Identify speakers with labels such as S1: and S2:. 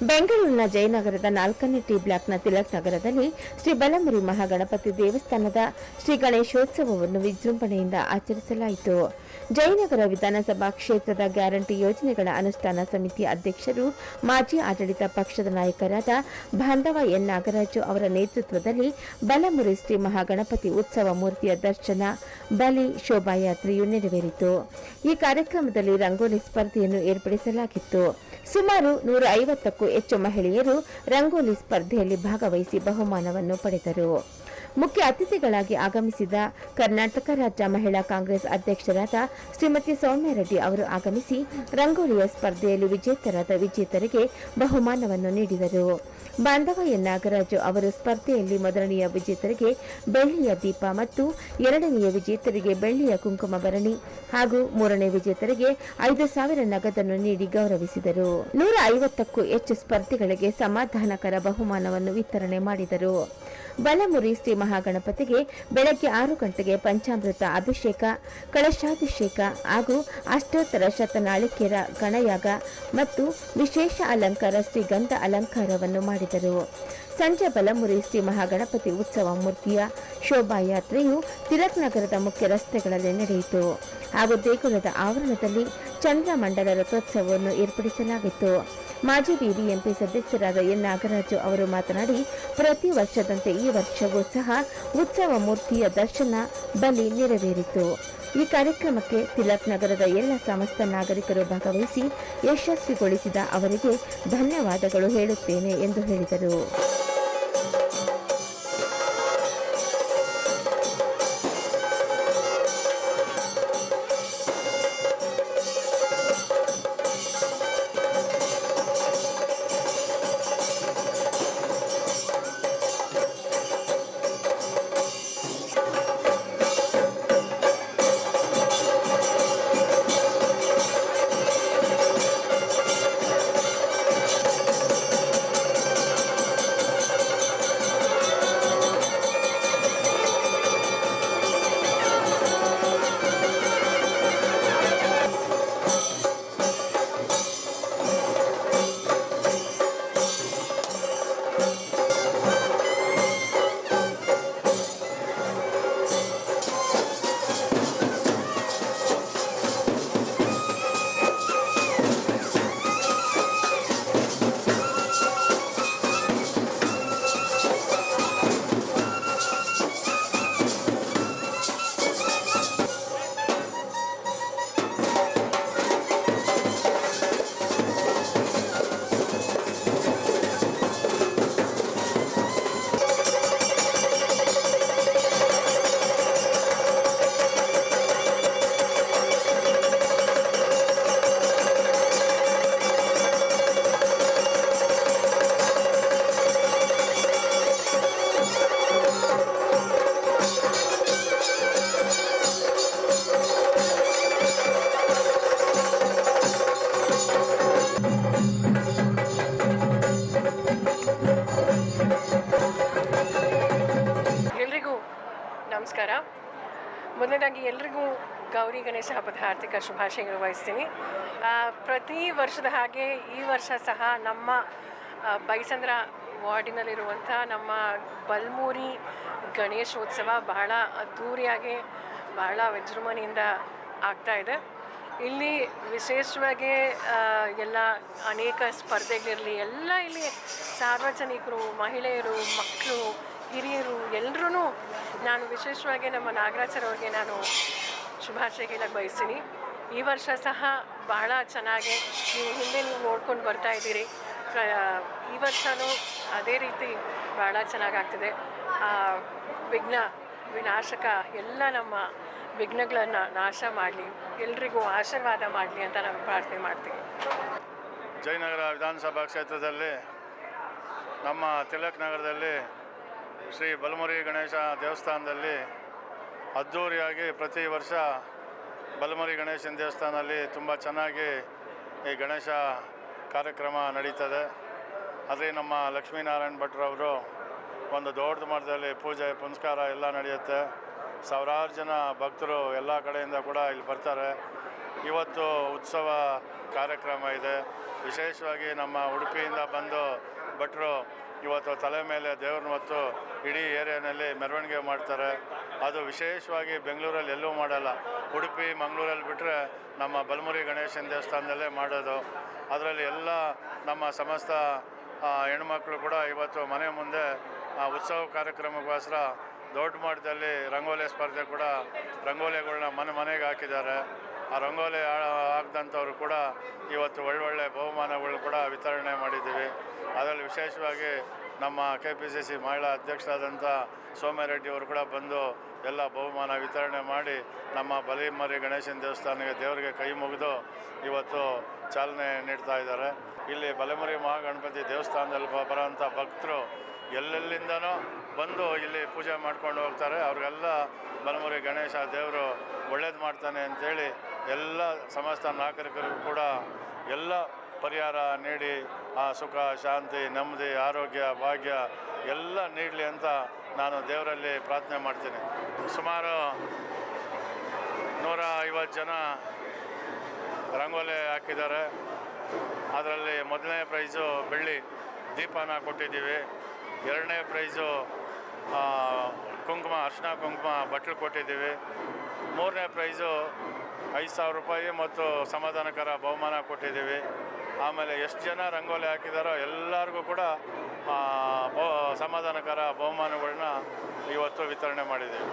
S1: ಬೆಂಗಳೂರಿನ ಜಯನಗರದ ನಾಲ್ಕನೇ ಟಿ ಬ್ಲಾಕ್ನ ತಿಲಕ್ ನಗರದಲ್ಲಿ ಶ್ರೀ ಬಲಮುರಿ ಮಹಾಗಣಪತಿ ದೇವಸ್ಥಾನದ ಶ್ರೀ ಗಣೇಶೋತ್ಸವವನ್ನು ವಿಜೃಂಭಣೆಯಿಂದ ಆಚರಿಸಲಾಯಿತು. ಜಯನಗರ ವಿಧಾನಸಭಾ ಕ್ಷೇತ್ರದ ಗ್ಯಾರಂಟಿ ಯೋಜನೆಗಳ ಅನುಷ್ಠಾನ ಸಮಿತಿ ಅಧ್ಯಕ್ಷರು ಮಾಜಿ ಆಡಳಿತ ಪಕ್ಷದ ನಾಯಕರಾದ ಬಾಂಧವ ಎನ್. ನಾಗರಾಜು ಅವರ ನೇತೃತ್ವದಲ್ಲಿ ಬಲಮುರಿ ಶ್ರೀ ಮಹಾಗಣಪತಿ ಉತ್ಸವ ಮೂರ್ತಿಯ ದರ್ಶನ, ಬಲಿ, ಶೋಭಾಯಾತ್ರೆಯು ನೆರವೇರಿತು. ಈ ಕಾರ್ಯಕ್ರಮದಲ್ಲಿ ರಂಗೋಲಿ ಸ್ಪರ್ಧೆಯನ್ನು ಏರ್ಪಡಿಸಲಾಗಿತ್ತು. ಸುಮಾರು ನೂರ ಐವತ್ತಕ್ಕೂ ಹೆಚ್ಚು ಮಹಿಳೆಯರು ರಂಗೋಲಿ ಸ್ಪರ್ಧೆಯಲ್ಲಿ ಭಾಗವಹಿಸಿ ಬಹುಮಾನವನ್ನು ಪಡೆದರು. ಮುಖ್ಯ ಅತಿಥಿಗಳಾಗಿ ಆಗಮಿಸಿದ ಕರ್ನಾಟಕ ರಾಜ್ಯ ಮಹಿಳಾ ಕಾಂಗ್ರೆಸ್ ಅಧ್ಯಕ್ಷರಾದ ಶ್ರೀಮತಿ ಸೌಮ್ಯ ರೆಡ್ಡಿ ಅವರು ಆಗಮಿಸಿ ರಂಗೋಲಿಯ ಸ್ಪರ್ಧೆಯಲ್ಲಿ ವಿಜೇತರಾದ ವಿಜೇತರಿಗೆ ಬಹುಮಾನವನ್ನು ನೀಡಿದರು. ಬಾಂಧವ ಎನ್ ನಾಗರಾಜು ಅವರು ಸ್ಪರ್ಧೆಯಲ್ಲಿ ಮೊದಲನೆಯ ವಿಜೇತರಿಗೆ ಬೆಳ್ಳಿಯ ದೀಪ ಮತ್ತು ಎರಡನೆಯ ವಿಜೇತರಿಗೆ ಬೆಳ್ಳಿಯ ಕುಂಕುಮ ಭರಣಿ ಹಾಗೂ ಮೂರನೇ ವಿಜೇತರಿಗೆ ಐದು ಸಾವಿರ ನಗದನ್ನು ನೀಡಿ ಗೌರವಿಸಿದರು. ನೂರ ಐವತ್ತಕ್ಕೂ ಹೆಚ್ಚು ಸ್ಪರ್ಧಿಗಳಿಗೆ ಸಮಾಧಾನಕರ ಬಹುಮಾನವನ್ನು ವಿತರಣೆ ಮಾಡಿದರು. ಬಲಮುರಿ ಶ್ರೀ ಮಹಾಗಣಪತಿಗೆ ಬೆಳಗ್ಗೆ ಆರು ಗಂಟೆಗೆ ಪಂಚಾಮೃತ ಅಭಿಷೇಕ ಕಳಶಾಭಿಷೇಕ ಹಾಗೂ ಅಷ್ಟೋತ್ತರ ಶತನಾಳಿಕೆರ ಗಣಯಾಗ ಮತ್ತು ವಿಶೇಷ ಅಲಂಕಾರ ಶ್ರೀಗಂಧ ಅಲಂಕಾರವನ್ನು ಮಾಡಿದರು. ಸಂಜೆ ಬಲಮುರಿ ಶ್ರೀ ಮಹಾಗಣಪತಿ ಉತ್ಸವ ಮೂರ್ತಿಯ ಶೋಭಾಯಾತ್ರೆಯು ತಿಲಕ್ ನಗರದ ಮುಖ್ಯ ರಸ್ತೆಗಳಲ್ಲಿ ನಡೆಯಿತು. ಹಾಗೂ ದೇಗುಲದ ಆವರಣದಲ್ಲಿ ಚಂದ್ರಮಂಡಲ ರಥೋತ್ಸವವನ್ನು ಏರ್ಪಡಿಸಲಾಗಿತ್ತು. ಮಾಜಿ ಬಿಬಿಎಂಪಿ ಸದಸ್ಯರಾದ ಎನ್. ನಾಗರಾಜು ಅವರು ಮಾತನಾಡಿ, ಪ್ರತಿ ವರ್ಷದಂತೆ ಈ ವರ್ಷವೂ ಸಹ ಉತ್ಸವ ಮೂರ್ತಿಯ ದರ್ಶನ ಬಲಿ ನೆರವೇರಿತು. ಈ ಕಾರ್ಯಕ್ರಮಕ್ಕೆ ತಿಲಕ್ ನಗರದ ಎಲ್ಲ ಸಮಸ್ತ ನಾಗರಿಕರು ಭಾಗವಹಿಸಿ ಯಶಸ್ವಿಗೊಳಿಸಿದ ಅವರಿಗೆ ಧನ್ಯವಾದಗಳು ಹೇಳುತ್ತೇನೆ ಎಂದು ಹೇಳಿದರು.
S2: ಮೊದಲನೇದಾಗಿ ಎಲ್ರಿಗೂ ಗೌರಿ ಗಣೇಶ ಹಬ್ಬದ ಹಾರ್ದಿಕ ಶುಭಾಶಯಗಳು ವಹಿಸ್ತೀನಿ. ಪ್ರತಿ ವರ್ಷದ ಹಾಗೆ ಈ ವರ್ಷ ಸಹ ನಮ್ಮ ಬೈಸಂದ್ರ ವಾರ್ಡಿನಲ್ಲಿರುವಂಥ ನಮ್ಮ ಬಲ್ಮೂರಿ ಗಣೇಶೋತ್ಸವ ಬಹಳ ಅದ್ಧೂರಿಯಾಗಿ ಬಹಳ ವಿಜೃಂಭಣೆಯಿಂದ ಆಗ್ತಾ ಇದೆ. ಇಲ್ಲಿ ವಿಶೇಷವಾಗಿ ಎಲ್ಲ ಅನೇಕ ಸ್ಪರ್ಧೆಗಳಿರಲಿ, ಎಲ್ಲ ಇಲ್ಲಿ ಸಾರ್ವಜನಿಕರು, ಮಹಿಳೆಯರು, ಮಕ್ಕಳು, ಹಿರಿಯರು ಎಲ್ಲರೂ ನಾನು ವಿಶೇಷವಾಗಿ ನಮ್ಮ ಅವ್ರಿಗೆ ನಾನು ಶುಭಾಶಯ ಹೇಳಕ್ಕೆ ಬಯಸ್ತೀನಿ. ಈ ವರ್ಷ ಸಹ ಬಹಳ ಚೆನ್ನಾಗಿ ನೀವು ಹಿಂದೆ ನೀವು ನೋಡ್ಕೊಂಡು ಬರ್ತಾ ಇದ್ದೀರಿ. ಈ ವರ್ಷವೂ ಅದೇ ರೀತಿ ಬಹಳ ಚೆನ್ನಾಗಾಗ್ತಿದೆ. ಆ, ವಿಘ್ನ ವಿನಾಶಕ ಎಲ್ಲ ನಮ್ಮ ವಿಘ್ನಗಳನ್ನು ನಾಶ ಮಾಡಲಿ ಎಲ್ರಿಗೂ ಆಶೀರ್ವಾದ ಮಾಡಲಿ ಅಂತ ನಾನು ಪ್ರಾರ್ಥನೆ ಮಾಡ್ತೀನಿ.
S3: ಜಯನಗರ ವಿಧಾನಸಭಾ ಕ್ಷೇತ್ರದಲ್ಲಿ ನಮ್ಮ ತಿಲಕ್ ನಗರದಲ್ಲಿ ಶ್ರೀ ಬಲಮುರಿ ಗಣೇಶ ದೇವಸ್ಥಾನದಲ್ಲಿ ಅದ್ಧೂರಿಯಾಗಿ ಪ್ರತಿ ವರ್ಷ ಬಲಮುರಿ ಗಣೇಶನ ದೇವಸ್ಥಾನದಲ್ಲಿ ತುಂಬ ಚೆನ್ನಾಗಿ ಈ ಗಣೇಶ ಕಾರ್ಯಕ್ರಮ ನಡೀತದೆ. ಅಲ್ಲಿ ನಮ್ಮ ಲಕ್ಷ್ಮೀನಾರಾಯಣ ಭಟ್ರವರು ಒಂದು ದೊಡ್ಡ ಮಟ್ಟದಲ್ಲಿ ಪೂಜೆ, ಪುನಸ್ಕಾರ ಎಲ್ಲ ನಡೆಯುತ್ತೆ. ಸಾವಿರಾರು ಜನ ಭಕ್ತರು ಎಲ್ಲ ಕಡೆಯಿಂದ ಕೂಡ ಇಲ್ಲಿ ಬರ್ತಾರೆ. ಇವತ್ತು ಉತ್ಸವ ಕಾರ್ಯಕ್ರಮ ಇದೆ. ವಿಶೇಷವಾಗಿ ನಮ್ಮ ಉಡುಪಿಯಿಂದ ಬಂದು ಭಟ್ರು ಇವತ್ತು ತಲೆ ಮೇಲೆ ದೇವ್ರನ್ನ ಹೊತ್ತು ಇಡೀ ಏರಿಯಾನಲ್ಲಿ ಮೆರವಣಿಗೆ ಮಾಡ್ತಾರೆ. ಅದು ವಿಶೇಷವಾಗಿ ಬೆಂಗಳೂರಲ್ಲಿ ಎಲ್ಲೂ ಮಾಡಲ್ಲ. ಉಡುಪಿ, ಮಂಗಳೂರಲ್ಲಿ ಬಿಟ್ಟರೆ ನಮ್ಮ ಬಲಮುರಿ ಗಣೇಶನ ದೇವಸ್ಥಾನದಲ್ಲೇ ಮಾಡೋದು. ಅದರಲ್ಲಿ ಎಲ್ಲ ನಮ್ಮ ಸಮಸ್ತ ಹೆಣ್ಮಕ್ಳು ಕೂಡ ಇವತ್ತು ಮನೆ ಮುಂದೆ ಉತ್ಸವ ಕಾರ್ಯಕ್ರಮಕ್ಕೋಸ್ಕರ ದೊಡ್ಡ ಮಟ್ಟದಲ್ಲಿ ರಂಗೋಲಿ ಸ್ಪರ್ಧೆ ಕೂಡ ರಂಗೋಲಿಗಳನ್ನ ಮನೆ ಮನೆಗೆ ಹಾಕಿದ್ದಾರೆ. ಆ ರಂಗೋಲಿ ಹಾಕಿದಂಥವ್ರು ಕೂಡ ಇವತ್ತು ಒಳ್ಳೊಳ್ಳೆ ಬಹುಮಾನಗಳು ಕೂಡ ವಿತರಣೆ ಮಾಡಿದ್ದೀವಿ. ಅದರಲ್ಲಿ ವಿಶೇಷವಾಗಿ ನಮ್ಮ ಕೆ ಪಿ ಸಿ ಸಿ ಮಹಿಳಾ ಅಧ್ಯಕ್ಷರಾದಂಥ ಸೋಮ್ಯರೆಡ್ಡಿ ಅವರು ಕೂಡ ಬಂದು ಎಲ್ಲ ಬಹುಮಾನ ವಿತರಣೆ ಮಾಡಿ ನಮ್ಮ ಬಲಿಮರಿ ಗಣೇಶನ ದೇವಸ್ಥಾನಕ್ಕೆ ದೇವರಿಗೆ ಕೈ ಮುಗಿದು ಇವತ್ತು ಚಾಲನೆ ನೀಡ್ತಾ ಇದ್ದಾರೆ. ಇಲ್ಲಿ ಬಲಿಮರಿ ಮಹಾಗಣಪತಿ ದೇವಸ್ಥಾನದಲ್ಲಿ ಬರೋಂಥ ಭಕ್ತರು ಎಲ್ಲೆಲ್ಲಿಂದನೂ ಬಂದು ಇಲ್ಲಿ ಪೂಜೆ ಮಾಡ್ಕೊಂಡು ಹೋಗ್ತಾರೆ. ಅವ್ರಿಗೆಲ್ಲ ಬಲಮುರಿ ಗಣೇಶ ದೇವರು ಒಳ್ಳೇದು ಮಾಡ್ತಾನೆ ಅಂತೇಳಿ ಎಲ್ಲ ಸಮಸ್ತ ನಾಗರಿಕರಿಗೂ ಕೂಡ ಎಲ್ಲ ಪರಿಹಾರ ನೀಡಿ, ಆ ಸುಖ, ಶಾಂತಿ, ನೆಮ್ಮದಿ, ಆರೋಗ್ಯ, ಭಾಗ್ಯ ಎಲ್ಲ ನೀಡಲಿ ಅಂತ ನಾನು ದೇವರಲ್ಲಿ ಪ್ರಾರ್ಥನೆ ಮಾಡ್ತೀನಿ. ಸುಮಾರು ನೂರ ಐವತ್ತು ಜನ ರಂಗೋಲಿ ಹಾಕಿದ್ದಾರೆ. ಅದರಲ್ಲಿ ಮೊದಲನೇ ಪ್ರೈಸು ಬೆಳ್ಳಿ ದೀಪನ ಕೊಟ್ಟಿದ್ದೀವಿ. ಎರಡನೇ ಪ್ರೈಸು ಕುಂಕುಮ, ಅರ್ಶಿನ ಕುಂಕುಮ ಬಟ್ಲು ಕೊಟ್ಟಿದ್ದೀವಿ. ಮೂರನೇ ಪ್ರೈಸು ಐದು ಸಾವಿರ ರೂಪಾಯಿ ಮತ್ತು ಸಮಾಧಾನಕರ ಬಹುಮಾನ ಕೊಟ್ಟಿದ್ದೀವಿ. ಆಮೇಲೆ ಎಷ್ಟು ಜನ ರಂಗೋಲಿ ಹಾಕಿದಾರೋ ಎಲ್ಲರಿಗೂ ಕೂಡ ಸಮಾಧಾನಕರ ಬಹುಮಾನಗಳನ್ನ ಇವತ್ತು ವಿತರಣೆ ಮಾಡಿದ್ದೀವಿ.